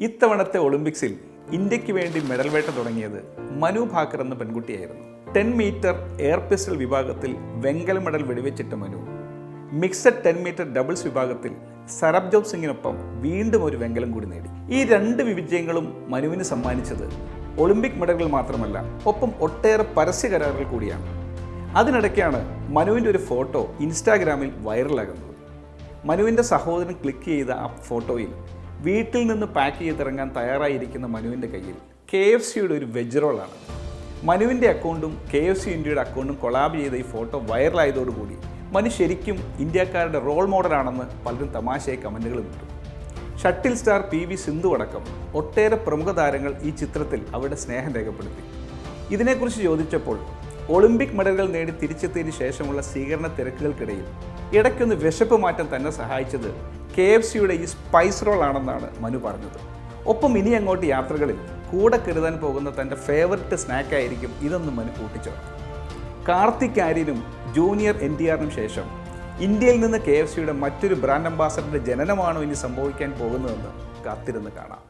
ഇത്തവണത്തെ ഒളിമ്പിക്സിൽ ഇന്ത്യയ്ക്ക് വേണ്ടി മെഡൽ വേട്ട തുടങ്ങിയത് മനു ഭാക്കർ എന്ന പെൺകുട്ടിയായിരുന്നു. ടെൻ മീറ്റർ എയർ പിസ്റ്റൽ വിഭാഗത്തിൽ വെങ്കല medal വെടിവെച്ചിട്ട Manu. Mixed ten metre doubles വിഭാഗത്തിൽ സരബ്ജോ സിംഗിനൊപ്പം വീണ്ടും ഒരു വെങ്കലം കൂടി നേടി. ഈ രണ്ട് വിജയങ്ങളും മനുവിന് സമ്മാനിച്ചത് ഒളിമ്പിക് മെഡലുകൾ മാത്രമല്ല ഒപ്പം ഒട്ടേറെ പരസ്യ കരാറുകൾ കൂടിയാണ്. അതിനിടയ്ക്കാണ് മനുവിന്റെ ഒരു ഫോട്ടോ ഇൻസ്റ്റാഗ്രാമിൽ വൈറലാകുന്നത്. മനുവിന്റെ സഹോദരൻ ക്ലിക്ക് ചെയ്ത ആ ഫോട്ടോയിൽ വീട്ടിൽ നിന്ന് പാക്ക് ചെയ്തിറങ്ങാൻ തയ്യാറായിരിക്കുന്ന മനുവിന്റെ കയ്യിൽ കെ എഫ് സിയുടെ ഒരു വെജ് റോളാണ് മനുവിന്റെ അക്കൗണ്ടും കെ എഫ് സി ഇന്ത്യയുടെ അക്കൗണ്ടും കൊളാബ് ചെയ്ത ഈ ഫോട്ടോ വൈറലായതോടുകൂടി മനു ശരിക്കും ഇന്ത്യക്കാരുടെ റോൾ മോഡലാണെന്ന് പലരും തമാശയായി കമന്റുകൾ വിട്ടു shuttle star P V Sindhu അടക്കം ഒട്ടേറെ പ്രമുഖ താരങ്ങൾ ഈ ചിത്രത്തിൽ അവരുടെ സ്നേഹം രേഖപ്പെടുത്തി. ഇതിനെക്കുറിച്ച് ചോദിച്ചപ്പോൾ ഒളിമ്പിക് മെഡലുകൾ നേടി തിരിച്ചെത്തിയതിനു ശേഷമുള്ള സ്വീകരണ തിരക്കുകൾക്കിടയിൽ ഇടയ്ക്കൊന്ന് വിശപ്പ് മാറ്റം തന്നെ സഹായിച്ചത് കെ എഫ് സിയുടെ ഈ സ്പൈസ് റോൾ ആണെന്നാണ് മനു പറഞ്ഞത്. ഒപ്പം ഇനി അങ്ങോട്ട് യാത്രകളിൽ കൂടെ കരുതാൻ പോകുന്ന തന്റെ ഫേവററ്റ് സ്നാക്കായിരിക്കും ഇതെന്നും മനു കൂട്ടിച്ചേർത്തു. കാർത്തിക് ആര്യനും ജൂനിയർ എൻ ടി ആറിനും ശേഷം ഇന്ത്യയിൽ നിന്ന് കെ എഫ് സിയുടെ മറ്റൊരു ബ്രാൻഡ് അംബാസഡറുടെ ജനനമാണോ ഇനി സംഭവിക്കാൻ പോകുന്നതെന്ന് കാത്തിരുന്ന് കാണാം.